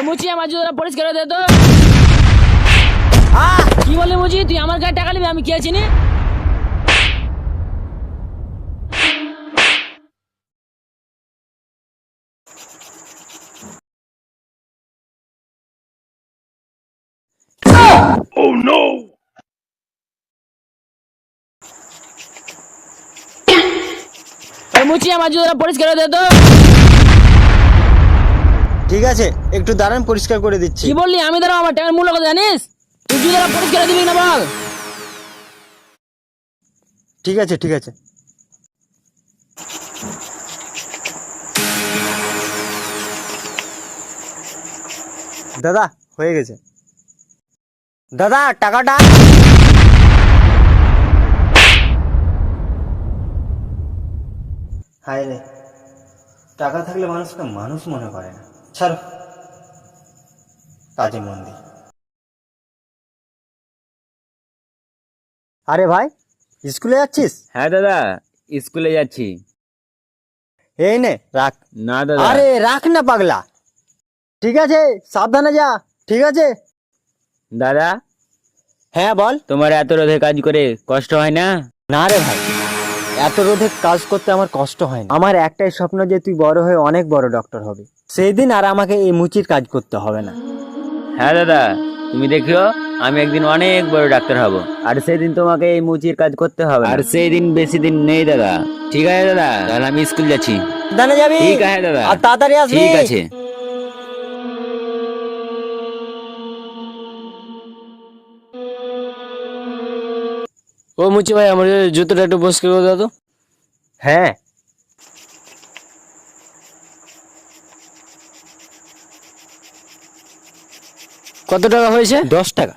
এই মুচি আমার জুতোটা পরিষ্কার করে দে তো। আহ কি বলে মুচি তুই আমার গায়ে টাকা নিবি? আমি কে চিনি? এই মুচি আমার জুতোটা পরিষ্কার করে দে তো। ঠিক আছে? একটু দাঁড়ান পরিষ্কার করে দিচ্ছি। কি বললি? আমি ধরো আমার টাকার মূল্য কত জানিস? তুই জুতোটা পরিষ্কার দিবি না বল। ঠিক আছে ঠিক আছে। দাদা হয়ে গেছে। দাদা টাকাটা? হায় রে টাকা থাকলে মানুষকে মানুষ মনে করে না। ছাড়ো কাজে মন দিই আরে ভাই স্কুলে যাচ্ছিস? হ্যাঁ দাদা স্কুলে যাচ্ছি। এই নে রাখ। না দাদা। আরে রাখ না পাগলা। ঠিক আছে সাবধানে যা ঠিক আছে? দাদা হ্যাঁ বল। তোমার এত রোধে কাজ করে কষ্ট হয় না? না রে ভাই। এত রোধে কাজ করতে আমার কষ্ট হয় না আমার একটাই স্বপ্ন যে তুই বড় হয়ে অনেক বড় ডক্টর হবে। সেই দিন আর আমাকে এই মুচির কাজ করতে হবে না। হ্যাঁ দাদা তুমি দেখিও আমি একদিন অনেক বড় ডাক্তার হব। আর সেই দিন তোমাকে এই মুচির কাজ করতে হবে আর সেই দিন বেশি দিন নেই দাদা। ঠিক আছে দাদা তাহলে আমি স্কুল যাচ্ছি। দাদা যাবি? ঠিক আছে দাদা। আর তাড়াতাড়ি আসবি? ঠিক আছে। ও মুচি ভাই আমার জুতোটা একটু পরিষ্কার করে দাও তো। হ্যাঁ। কত টাকা হয়েছে? দশ টাকা।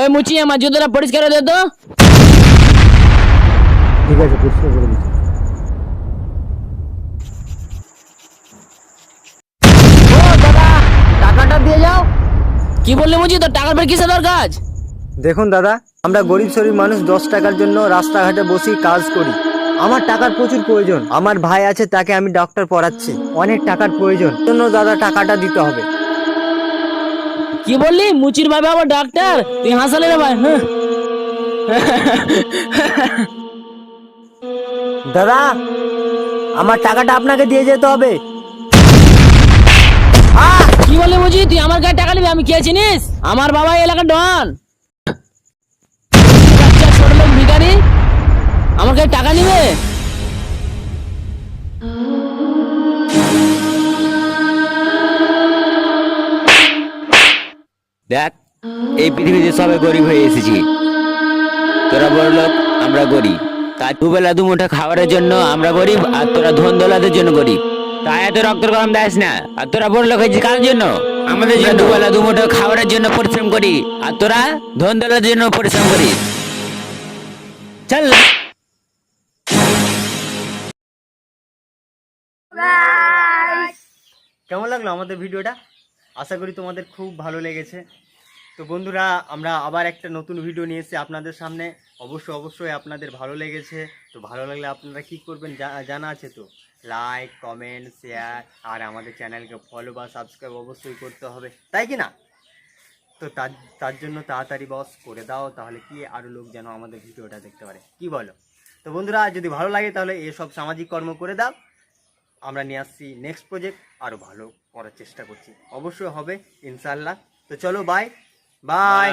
এই মুচি আমার জুতোটা পরিষ্কার করে দে তো। ঠিক আছে পরিষ্কার করে দিচ্ছি ও দাদা টাকাটা দিয়ে যাও কি বললে মুচি তোর টাকার পর কিসে তোর কাজ দেখুন দাদা আমরা গরিব শরীর মানুষ দশ টাকার জন্য রাস্তাঘাটে বসে কাজ করি। আমার টাকার প্রচুর প্রয়োজন। আমার ভাই আছে তাকে আমি ডক্টর পড়াচ্ছি। অনেক টাকার প্রয়োজন। জন্য দাদা টাকাটা দিতে হবে। কি বললি? মুচির ভাবে আবার ডাক্তার তুই হাসালে রে ভাই হ্যাঁ। দাদা আমার টাকাটা আপনাকে দিয়ে যেতে হবে। কি বললি মুচি তুই আমার গায়ে টাকা নিবি? আমি কে চিনিস আমার বাবা এই এলাকার ডন। ভিখারি। আমার গায়ে টাকা নিবে? দেখ, এই পৃথিবীতে সবে গরিব হয়ে এসেছি। তোরা বড় লোক, আমরা গরিব। তাই দুবেলা দুমুঠা খাবারের জন্য আমরা গরিব, আর তোরা ধন দোলাদের জন্য গরিব। তাই এত রক্ত গরম না। আর তোরা বড় লোক হয়েছিস কার জন্য? আমাদের জন্য দুবেলা দুমুঠো খাবারের জন্য পরিশ্রম করি। আর তোরা ধন দৌলতের জন্য পরিশ্রম করি। চল কেমন লাগল আমাদের ভিডিওটা? আশা করি তোমাদের খুব ভালো লেগেছে। তো বন্ধুরা, আমরা আবার একটা নতুন ভিডিও নিয়ে এসেছি আপনাদের সামনে। অবশ্যই অবশ্যই আপনাদের ভালো লেগেছে। তো ভালো লাগলে আপনারা কি করবেন? জানা আছে তো। লাইক কমেন্ট শেয়ার আর আমাদের চ্যানেলকে ফলো বা সাবস্ক্রাইব অবশ্যই করতে হবে। তাই কি না? তো তার তার জন্য তাড়াতাড়ি বস করে দাও তাহলে কি আরও লোক যেন আমাদের ভিডিওটা দেখতে পারে? কি বলো? তো বন্ধুরা যদি ভালো লাগে তাহলে এসব সামাজিক কর্ম করে দাও। আমরা নিয়ে আসছি নেক্সট প্রজেক্ট আরও ভালো করার চেষ্টা করছি। অবশ্যই হবে ইনশাল্লাহ তো চলো বাই বাই